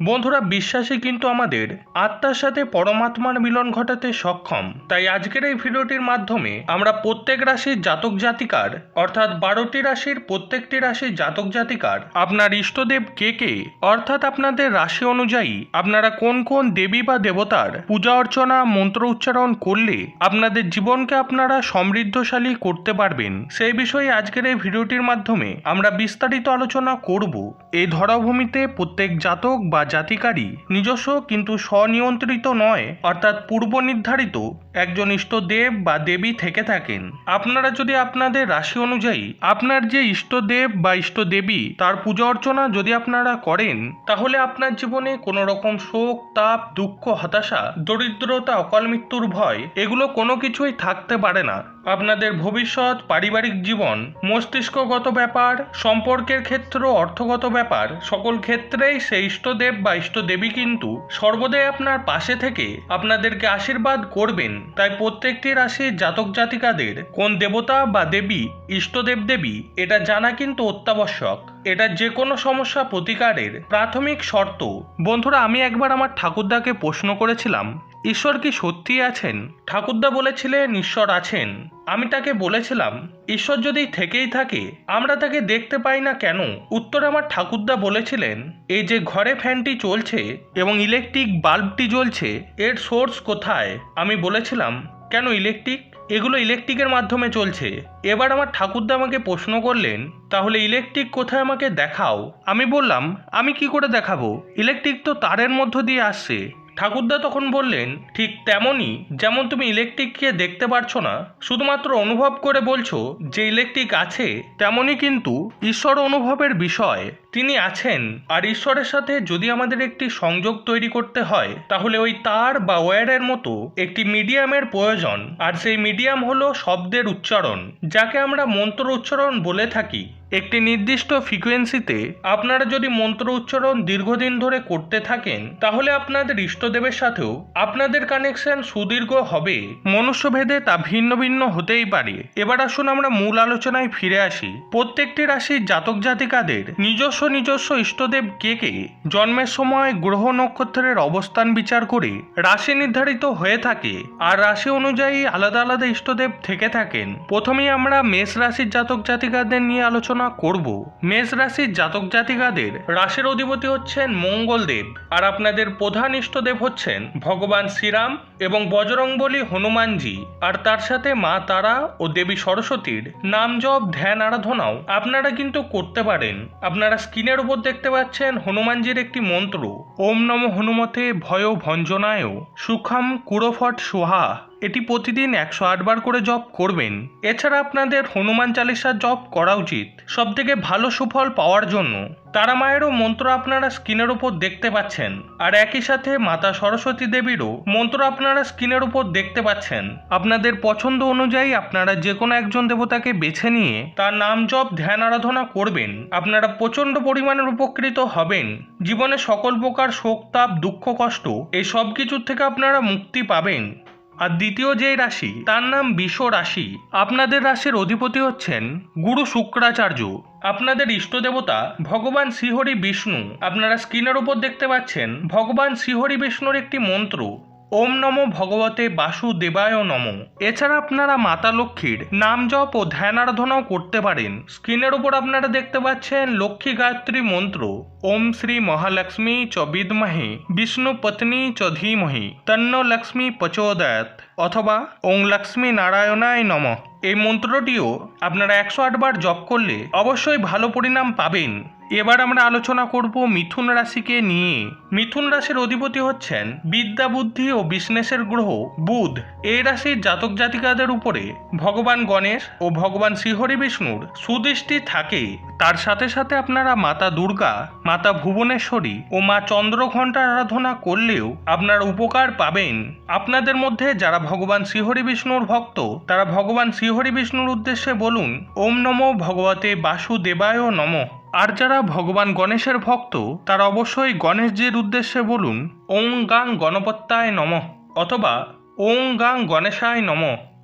বন্ধুরা, বিশ্বাসই কিন্তু আমাদের। আত্মার সাথে পরমাত্মার মিলন ঘটাতে সক্ষম। তাই আজকের এই ভিডিওটির মাধ্যমে আমরা প্রত্যেক রাশির জাতক জাতিকার, অর্থাৎ বারোটি রাশির প্রত্যেকটি রাশির জাতক জাতিকার, আপনার ইষ্টদেব কে কে, অর্থাৎ আপনাদের রাশি অনুযায়ী আপনারা কোন কোন দেবী বা দেবতার পূজা অর্চনা, মন্ত্র উচ্চারণ করলে আপনাদের জীবনকে আপনারা সমৃদ্ধশালী করতে পারবেন? সেই বিষয়ে আজকের এই ভিডিওটির মাধ্যমে আমরা বিস্তারিত আলোচনা করব। এই ধরাভূমিতে প্রত্যেক জাতক বা জাতিকারই নিজস্ব কিন্তু স্বনিয়ন্ত্রিত নয়, অর্থাৎ পূর্ব নির্ধারিত একজন ইষ্টদেব বা দেবী থেকে থাকেন। আপনারা যদি আপনাদের রাশি অনুযায়ী আপনার যে ইষ্টদেব বা ইষ্টদেবী, তার পূজা অর্চনা যদি আপনারা করেন, তাহলে আপনার জীবনে কোনো রকম শোক, তাপ, দুঃখ, হতাশা, দরিদ্রতা অকাল মৃত্যুর ভয়, এগুলো কোনো কিছুই থাকতে পারে না। আপনাদের ভবিষ্যৎ, পারিবারিক জীবন, মস্তিষ্কগত ব্যাপার, সম্পর্কের ক্ষেত্র, অর্থগত ব্যাপার, সকল ক্ষেত্রেই সেই ইষ্টদেব বা ইষ্টদেবী কিন্তু সর্বদাই আপনার পাশে থেকে আপনাদেরকে আশীর্বাদ করবেন। তাই প্রত্যেকটি রাশির জাতক জাতিকাদের, কোন দেবতা বা দেবী, ইষ্টদেব দেবী, এটা জানা কিন্তু অত্যাবশ্যক। এটা যে কোনো সমস্যা প্রতিকারের প্রাথমিক শর্ত। বন্ধুরা, আমি একবার আমার ঠাকুরদাকে প্রশ্ন করেছিলাম ঈশ্বর কি সত্যিই আছেন? ঠাকুরদা বলেছিলেন, ঈশ্বর আছেন। আমি তাকে বলেছিলাম, ঈশ্বর যদি থেকেই থাকে, আমরা তাকে দেখতে পাই না কেন? উত্তরে আমার ঠাকুরদা বলেছিলেন, এই যে ঘরে ফ্যানটি চলছে এবং ইলেকট্রিক বাল্বটি জ্বলছে, এর সোর্স কোথায়? আমি বলেছিলাম, কেন ইলেকট্রিক? এগুলো ইলেকট্রিকের মাধ্যমে চলছে। এবার আমার ঠাকুরদা আমাকে প্রশ্ন করলেন, তাহলে ইলেকট্রিক কোথায় আমাকে দেখাও? আমি বললাম, আমি কি করে দেখাবো? ইলেকট্রিক তো তারের মধ্য দিয়ে আসছে। ঠাকুরদা তখন বললেন, ঠিক তেমনই, যেমন তুমি ইলেকট্রিককে দেখতে পারছ না, শুধুমাত্র অনুভব করে বলছো, যে ইলেকট্রিক আছে, তেমনই কিন্তু ঈশ্বর অনুভবের বিষয়। তিনি আছেন, আর ঈশ্বরের সাথে যদি আমাদের একটি সংযোগ তৈরি করতে হয়, তাহলে ওই তার বা ওয়্যারের মতো একটি মিডিয়ামের প্রয়োজন, আর সেই মিডিয়াম হলো শব্দের উচ্চারণ, যাকে আমরা মন্ত্র উচ্চারণ বলে থাকি। একটি নির্দিষ্ট ফ্রিকোয়েন্সিতে আপনারা যদি মন্ত্র উচ্চারণ দীর্ঘদিন ধরে করতে থাকেন, তাহলে আপনাদের ইষ্টদেবের সাথেও আপনাদের কানেকশন সুদীর্ঘ হবে। মনুষ্যভেদে তা ভিন্ন ভিন্ন হতেই পারে। এবার আসুন আমরা মূল আলোচনায় ফিরে আসি। প্রত্যেকটি রাশির জাতক জাতিকাদের নিজস্ব নিজস্ব ইষ্টদেব কে কে? জন্মের সময় গ্রহ নক্ষত্রের অবস্থান বিচার করে রাশি নির্ধারিত হয়ে থাকে। আর রাশি অনুযায়ী আলাদা আলাদা ইষ্টদেব থেকে থাকেন। প্রথমেই আমরা মেষ রাশির জাতক জাতিকাদের নিয়ে আলোচনা করব। মেষ রাশির জাতক জাতিকাদের রাশির অধিপতি হচ্ছেন মঙ্গলদেব। আর আপনাদের প্রধান ইষ্টদেব হচ্ছেন ভগবান শ্রীরাম এবং বজরংবলী হনুমানজি। আর তার সাথে মা তারা ও দেবী সরস্বতীর নাম জপ, ধ্যান, আরাধনাও আপনারা কিন্তু করতে পারেন। আপনারা স্ক্রিনের উপর দেখতে পাচ্ছেন হনুমানজির একটি মন্ত্র। ওম নম হনুমতে ভয় ভঞ্জনায় সুখম কুরফট সোহা। এটি প্রতিদিন একশো আটবার করে জপ করবেন। এছাড়া আপনাদের হনুমান চালিসা জপ করা উচিত। সব থেকে ভালো সুফল পাওয়ার জন্য। তারা মায়েরও মন্ত্র আপনারা স্ক্রিনের উপর দেখতে পাচ্ছেন। আর একই সাথে মাতা সরস্বতী দেবীরও মন্ত্র আপনারা স্ক্রিনের উপর দেখতে পাচ্ছেন। আপনাদের পছন্দ অনুযায়ী আপনারা যে কোনো একজন দেবতাকে বেছে নিয়ে তার নাম জপ, ধ্যান, আরাধনা করবেন। আপনারা প্রচণ্ড পরিমাণের উপকৃত হবেন। জীবনে সকল প্রকার শোক, তাপ, দুঃখ, কষ্ট, এই সব কিছুর থেকে আপনারা মুক্তি পাবেন। আর দ্বিতীয় যে রাশি, তার নাম বিশ্ব রাশি। আপনাদের রাশির অধিপতি হচ্ছেন গুরু শুক্রাচার্য। আপনাদের ইষ্টদেবতা ভগবান শ্রীহরি বিষ্ণু। আপনারা স্ক্রিনের উপর দেখতে পাচ্ছেন, ভগবান শ্রীহরি বিষ্ণুর একটি মন্ত্র। ওম নমো ভগবতে বাসুদেবায় নম। এছাড়া আপনারা মাতা লক্ষ্মীর নাম জপ ও ধ্যান আরাধনাও করতে পারেন। স্ক্রিনের উপর আপনারা দেখতে পাচ্ছেন লক্ষ্মী গায়ত্রী মন্ত্র। ওম শ্রী মহালক্ষ্মী চ বিদ্মহে, বিষ্ণু পত্নী চ ধীমহি, তন্ন লক্ষ্মী প্রচোদয়াত অথবা ওং লক্ষ্মী নারায়ণায় নম। এই মন্ত্রটিও আপনারা একশো আটবার জপ করলে অবশ্যই ভালো পরিণাম পাবেন। এবার আমরা আলোচনা করব মিথুন রাশিকে নিয়ে। মিথুন রাশির অধিপতি হচ্ছেন বিদ্যা বুদ্ধি ও বিজনেসের গ্রহ বুধ। এই রাশির জাতক জাতিকাদের উপরে ভগবান গণেশ ও ভগবান শ্রীহরি বিষ্ণুর সুদৃষ্টি থাকে। তার সাথে সাথে আপনারা মাতা দুর্গা, মাতা ভুবনেশ্বরী ও মা চন্দ্রঘণ্টার আরাধনা করলেও আপনার উপকার পাবেন। আপনাদের মধ্যে যারা ভগবান শ্রীহরি বিষ্ণুর ভক্ত, তারা ভগবান শ্রীহরি বিষ্ণুর উদ্দেশ্যে বলুন, ওম নমো ভগবতে বাসুদেবায় নম। আর যারা ভগবান গণেশের ভক্ত, তারা অবশ্যই গণেশজির উদ্দেশ্যে বলুন, ওং গাং গণপত্যায় নম অথবা, ওং গাং গণেশায় নম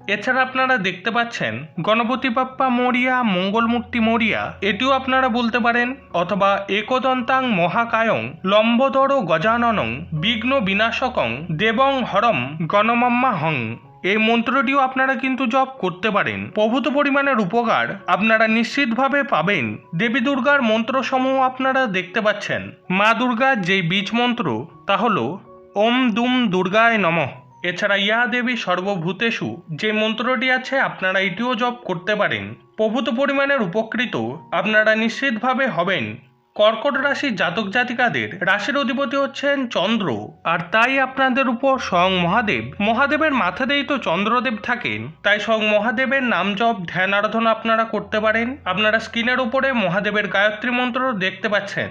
এছাড়া আপনারা দেখতে পাচ্ছেন, গণপতি বাপ্পা মরিয়া, মঙ্গলমূর্তি মরিয়া এটিও আপনারা বলতে পারেন, অথবা, একদন্তাং মহাকায়ং, লম্বদর গজাননং, বিঘ্ন বিনাশকং, দেবং হরম গণমাম্মা হং এই মন্ত্রটিও আপনারা কিন্তু জপ করতে পারেন। প্রভূত পরিমাণের উপকার আপনারা নিশ্চিতভাবে পাবেন। দেবী দুর্গার মন্ত্রসমূহ আপনারা দেখতে পাচ্ছেন। মা দুর্গার যেই বীজ মন্ত্র, তা হল, ওম দুম দুর্গায় নমঃ। এছাড়া ইয়া দেবী সর্বভূতেষু, যে মন্ত্রটি আছে, আপনারা এটিও জপ করতে পারেন। প্রভূত পরিমাণের উপকৃত আপনারা নিশ্চিতভাবে হবেন। কর্কট রাশির জাতক জাতিকাদের রাশির অধিপতি হচ্ছেন চন্দ্র, আর তাই আপনাদের উপর স্বয়ং মহাদেব। মহাদেবের মাথাতেই তো চন্দ্রদেব থাকেন। তাই স্বয়ং মহাদেবের নাম জপ, ধ্যান, আরাধনা আপনারা করতে পারেন। আপনারা স্ক্রিনের উপরে মহাদেবের গায়ত্রী মন্ত্র দেখতে পাচ্ছেন।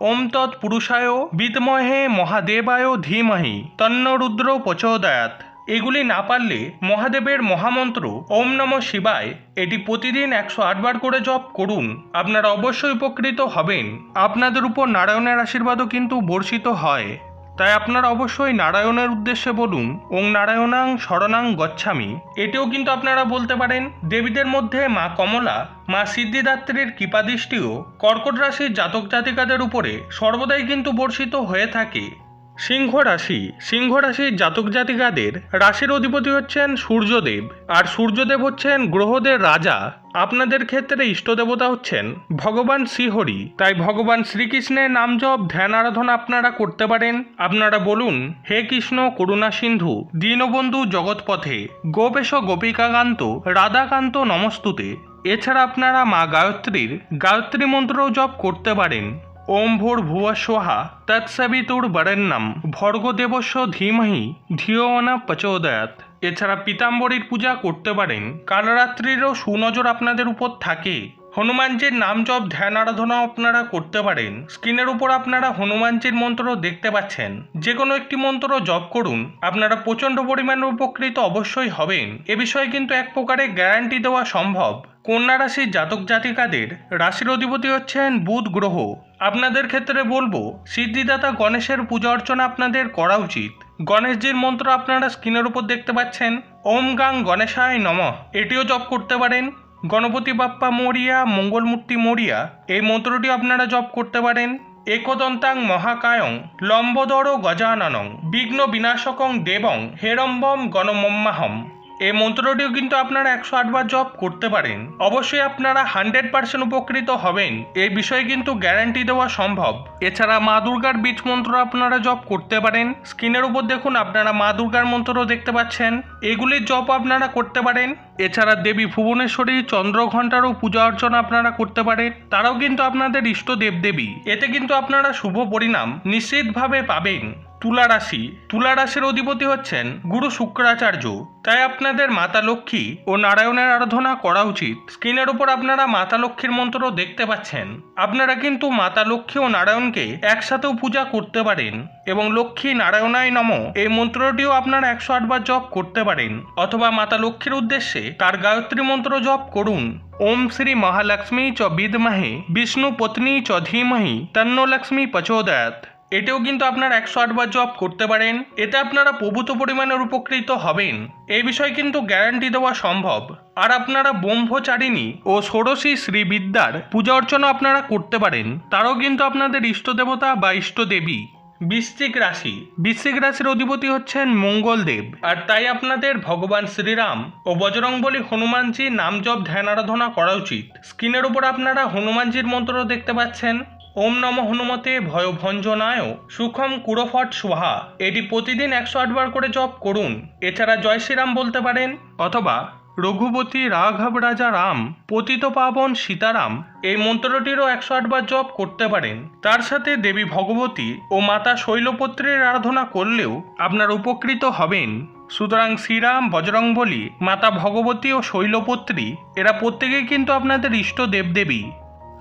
ওম তৎ পুরুষায় বিদমহে মহাদেবায় ধীমহি। তন্ন রুদ্র প্রচোদয়াত এগুলি না পারলে মহাদেবের মহামন্ত্র ওম নম শিবায় এটি প্রতিদিন একশো আটবার করে জপ করুন। আপনারা অবশ্যই উপকৃত হবেন। আপনাদের উপর নারায়ণের আশীর্বাদও কিন্তু বর্ষিত হয়। তাই আপনারা অবশ্যই নারায়ণের উদ্দেশ্যে বলুন, ওং নারায়ণাং শরণাং গচ্ছামি। এটিও কিন্তু আপনারা বলতে পারেন, দেবীদের মধ্যে মা কমলা, মা সিদ্ধিদাত্রীর কৃপাদৃষ্টিও কর্কট রাশির জাতক জাতিকাদের উপরে সর্বদাই কিন্তু বর্ষিত হয়ে থাকে। সিংহ রাশি। সিংহ রাশির জাতক জাতিকাদের রাশির অধিপতি হচ্ছেন সূর্যদেব আর সূর্যদেব হচ্ছেন গ্রহদের রাজা। আপনাদের ক্ষেত্রে ইষ্টদেবতা হচ্ছেন ভগবান শ্রীহরি। তাই ভগবান শ্রীকৃষ্ণের নাম জপ, ধ্যান, আরাধনা আপনারা করতে পারেন। আপনারা বলুন, হে কৃষ্ণ, করুণা সিন্ধু, দীনবন্ধু জগৎপথে, গোপেশ গোপিকাকান্ত, রাধাকান্ত নমস্তুতে। এছাড়া আপনারা মা গায়ত্রীর গায়ত্রী মন্ত্রও জপ করতে পারেন। ওম ভোর ভুব সোহা, তৎসবিতুর বরেণ্যম, ভর্গ দেবস্য ধীমহি ধিওনা প্রচোদয়াত এছাড়া পীতাম্বরীর পূজা করতে পারেন। কালরাত্রিরও সুনজর আপনাদের উপর থাকে। হনুমানজির নাম জপ, ধ্যান আরাধনা আপনারা করতে পারেন। স্ক্রিনের উপর আপনারা হনুমানজির মন্ত্র দেখতে পাচ্ছেন। যে কোনো একটি মন্ত্র জপ করুন। আপনারা প্রচণ্ড পরিমাণে উপকৃত অবশ্যই হবেন। এ বিষয়ে কিন্তু এক প্রকারে গ্যারান্টি দেওয়া সম্ভব। কন্যা রাশির জাতক জাতিকাদের রাশির অধিপতি হচ্ছেন বুধ গ্রহ। আপনাদের ক্ষেত্রে বলব, সিদ্ধিদাতা গণেশের পূজা অর্চনা আপনাদের করা উচিত। গণেশজির মন্ত্র আপনারা স্ক্রিনের উপর দেখতে পাচ্ছেন, ওম গাং গণেশায় নম। এটিও জপ করতে পারেন। গণপতি বাপ্পা মরিয়া, মঙ্গলমূর্তি মরিয়া, এই মন্ত্রটি আপনারা জপ করতে পারেন। একদন্তাং মহাকায়ং, লম্বদর গজাননং, বিঘ্ন বিনাশকং দেবং, হেরম্বম গণমম্মাহম। এই মন্ত্রটিও কিন্তু আপনারা একশো আটবার জপ করতে পারেন। অবশ্যই আপনারা হান্ড্রেড পার্সেন্ট উপকৃত হবেন। এই বিষয়ে কিন্তু গ্যারান্টি দেওয়া সম্ভব। এছাড়া মা দুর্গার বীজ মন্ত্র আপনারা জপ করতে পারেন। স্ক্রিনের উপর দেখুন আপনারা মা দুর্গার মন্ত্রও দেখতে পাচ্ছেন। এগুলির জপ আপনারা করতে পারেন। এছাড়া দেবী ভুবনেশ্বরী চন্দ্রঘণ্টারও পূজা অর্চনা আপনারা করতে পারেন। তারাও কিন্তু আপনাদের ইষ্ট দেবদেবী। এতে কিন্তু আপনারা শুভ পরিণাম নিশ্চিতভাবে পাবেন। তুলা রাশি। তুলা রাশির অধিপতি হচ্ছেন গুরু শুক্রাচার্য। তাই আপনাদের মাতা লক্ষ্মী ও নারায়ণের আরাধনা করা উচিত। স্ক্রিনের উপর আপনারা মাতা লক্ষ্মীর মন্ত্র দেখতে পাচ্ছেন। আপনারা কিন্তু মাতা লক্ষ্মী ও নারায়ণকে একসাথেও পূজা করতে পারেন এবং লক্ষ্মী নারায়ণায় নম। এই মন্ত্রটিও আপনারা একশো আটবার জপ করতে পারেন। অথবা মাতা লক্ষ্মীর উদ্দেশ্যে তার গায়ত্রী মন্ত্র জপ করুন। ওম শ্রী মহালক্ষ্মী চ বিদমাহে বিষ্ণু পত্নী চ ধীমহি তন্ন লক্ষ্মী প্রচোদয়াত এতেও কিন্তু আপনারা একশো আটবার জব করতে পারেন। এতে আপনারা প্রভূত পরিমাণের উপকৃত হবেন। এই বিষয়ে কিন্তু গ্যারান্টি দেওয়া সম্ভব। আর আপনারা ব্রহ্মচারিণী ও ষোড়শী শ্রীবিদ্যার পূজা অর্চনা আপনারা করতে পারেন। তারাও কিন্তু আপনাদের ইষ্ট দেবতা বা ইষ্ট দেবী বৃশ্চিক রাশি। বৃশ্চিক রাশির অধিপতি হচ্ছেন মঙ্গলদেব। আর তাই আপনাদের ভগবান শ্রীরাম ও বজরংবলী হনুমানজি নাম জপ, ধ্যান, আরাধনা করা উচিত। স্ক্রিনের উপর আপনারা হনুমানজির মন্ত্র দেখতে পাচ্ছেন। ওম নম হনুমতে ভয়ভঞ্জনায় সুখম কুরফট সোহা। এটি প্রতিদিন একশো আটবার করে জপ করুন। এছাড়া জয় শ্রীরাম বলতে পারেন, অথবা রঘুপতি রাঘব রাজা রাম, পতিত পাবন সীতারাম, এই মন্ত্রটিরও একশো আটবার জপ করতে পারেন। তার সাথে দেবী ভগবতী ও মাতা শৈলপত্রের আরাধনা করলেও আপনার উপকৃত হবেন। সুতরাং শ্রীরাম, বজরংবলী, মাতা ভগবতী ও শৈলপত্রী, এরা প্রত্যেকেই কিন্তু আপনাদের ইষ্ট দেবদেবী।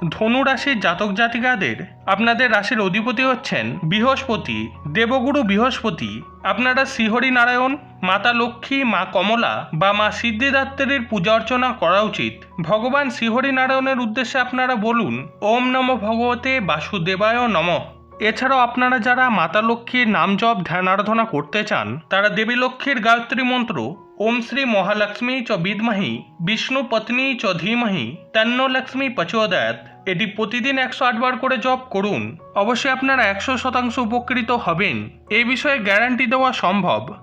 ধনু রাশির জাতক জাতিকাদের আপনাদের রাশির অধিপতি হচ্ছেন বৃহস্পতি, দেবগুরু বৃহস্পতি। আপনারা শ্রীহরি নারায়ণ মাতা লক্ষ্মী, মা কমলা বা মা সিদ্ধিদাত্রীর পূজা অর্চনা করা উচিত। ভগবান শ্রীহরি নারায়ণের উদ্দেশ্যে আপনারা বলুন, ওম নম ভগবতে বাসুদেবায় নমঃ। এছাড়াও আপনারা যারা মাতা লক্ষ্মীর নাম জপ, ধ্যান আরাধনা করতে চান, তারা দেবী লক্ষ্মীর গায়ত্রী মন্ত্র, ওম শ্রী মহালক্ষ্মী চ বিদ্মহি, বিষ্ণু পত্নী চ ধীমহি, তন্ন লক্ষ্মী এটি প্রতিদিন একশো আটবার করে জপ করুন। অবশ্যই আপনারা একশো শতাংশ উপকৃত হবেন। এ বিষয়ে গ্যারান্টি দেওয়া সম্ভব।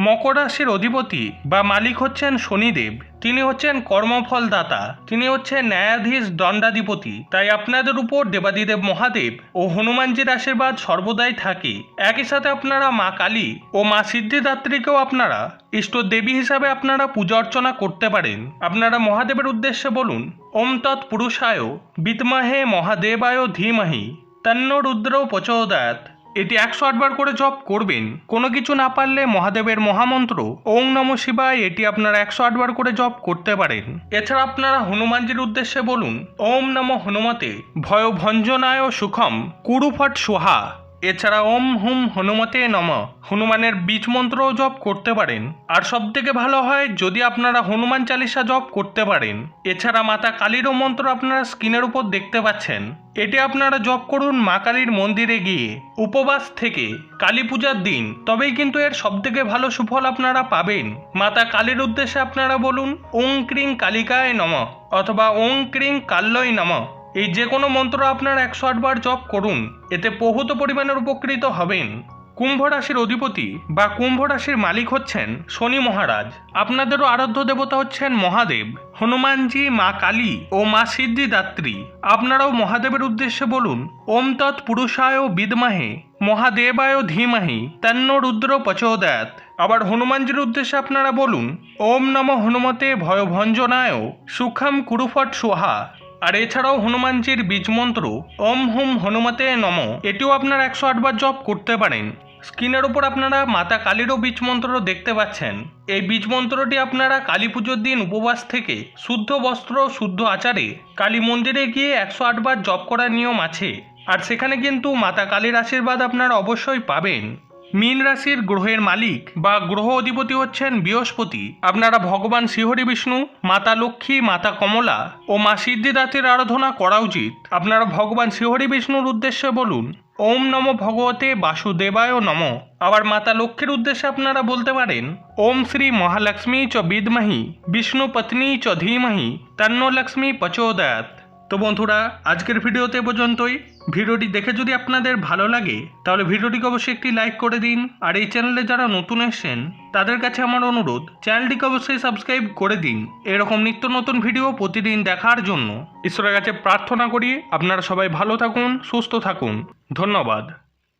মকর রাশির অধিপতি বা মালিক হচ্ছেন শনিদেব। তিনি হচ্ছেন কর্মফল দাতা তিনি হচ্ছেন ন্যায়াধীশ দণ্ডাধিপতি। তাই আপনাদের উপর দেবাদিদেব মহাদেব ও হনুমানজির আশীর্বাদ সর্বদাই থাকে। একই সাথে আপনারা মা কালী ও মা সিদ্ধিদাত্রীকেও আপনারা ইষ্ট দেবী হিসাবে আপনারা পূজা অর্চনা করতে পারেন। আপনারা মহাদেবের উদ্দেশ্যে বলুন, ওম তৎ পুরুষায় বিদ্মহে মহাদেবায় ধীমহি, তন্ন রুদ্র প্রচোদয়াত এটি একশো আটবার করে জপ করবেন। কোনো কিছু না পারলে মহাদেবের মহামন্ত্র, ওং নম শিবায়, এটি আপনারা একশো আটবার করে জপ করতে পারেন। এছাড়া আপনারা হনুমানজির উদ্দেশ্যে বলুন, ওম নম হনুমতে ভয় ভঞ্জনায় সুখম, কুরুফট সোহা। এছাড়া ওম হুম হনুমতে নম। হনুমানের বীজ মন্ত্রও জপ করতে পারেন। আর সব থেকে ভালো হয় যদি আপনারা হনুমান চালিসা জপ করতে পারেন। এছাড়া মাতা কালীরও মন্ত্র আপনারা স্ক্রিনের উপর দেখতে পাচ্ছেন। এটি আপনারা জপ করুন মা কালীর মন্দিরে গিয়ে। উপবাস থেকে কালী পূজার দিন, তবেই কিন্তু এর সব থেকে ভালো সুফল আপনারা পাবেন। মাতা কালীর উদ্দেশ্যে আপনারা বলুন, ওং ক্রিং কালিকায় নম। অথবা ওং ক্রিং কাল্লয় নম। এই যে কোনো মন্ত্র আপনার একশো আটবার জপ করুন, এতে বহুত পরিমাণের উপকৃত হবেন। কুম্ভ রাশির অধিপতি বা কুম্ভ রাশির মালিক হচ্ছেন শনি মহারাজ। আপনাদেরও আরাধ্য দেবতা হচ্ছেন মহাদেব, হনুমানজি, মা কালী ও মা সিদ্ধিদাত্রী। আপনারাও মহাদেবের উদ্দেশ্যে বলুন, ওম তৎ পুরুষায় বিদমাহে, মহাদেবায় ধীমাহি, তন্ন রুদ্র প্রচোদয়াত আবার হনুমানজির উদ্দেশ্যে আপনারা বলুন, ওম নম হনুমতে ভয়ভঞ্জনায় সুখম কুরুফট সোহা। আর এছাড়াও হনুমানজির বীজ মন্ত্র, ওম হুম হনুমতে নম, এটিও আপনারা একশো আটবার জপ করতে পারেন। স্ক্রিনের ওপর আপনারা মাতা কালীরও বীজ মন্ত্র দেখতে পাচ্ছেন। এই বীজ মন্ত্রটি আপনারা কালী পুজোর দিন উপবাস থেকে শুদ্ধ বস্ত্র, শুদ্ধ আচারে কালী মন্দিরে গিয়ে একশো আটবার জপ করার নিয়ম আছে। আর সেখানে কিন্তু মাতা কালীর আশীর্বাদ আপনারা অবশ্যই পাবেন। মীন রাশির গ্রহের মালিক বা গ্রহ অধিপতি হচ্ছেন বৃহস্পতি। আপনারা ভগবান শ্রীহরি বিষ্ণু, মাতা লক্ষ্মী, মাতা কমলা ও মা সিদ্ধিদাতের আরাধনা করা উচিত। আপনারা ভগবান শ্রীহরি বিষ্ণুর উদ্দেশ্যে বলুন, ওম নম ভগবতে বাসুদেবায় নম। আবার মাতা লক্ষ্মীর উদ্দেশ্যে আপনারা বলতে পারেন, ওম শ্রী মহালক্ষ্মী চ বিদমহি, বিষ্ণু পত্নী চ ধীমহি তন্ন লক্ষ্মী প্রচোদয়াত তো বন্ধুরা, আজকের ভিডিওতে পর্যন্তই। ভিডিওটি দেখে যদি আপনাদের ভালো লাগে, তাহলে ভিডিওটিকে অবশ্যই একটি লাইক করে দিন। আর এই চ্যানেলে যারা নতুন এসেছেন, তাদের কাছে আমার অনুরোধ, চ্যানেলটিকে অবশ্যই সাবস্ক্রাইব করে দিন। এরকম নিত্য নতুন ভিডিও প্রতিদিন দেখার জন্য ঈশ্বরের কাছে প্রার্থনা করি, আপনারা সবাই ভালো থাকুন, সুস্থ থাকুন। ধন্যবাদ।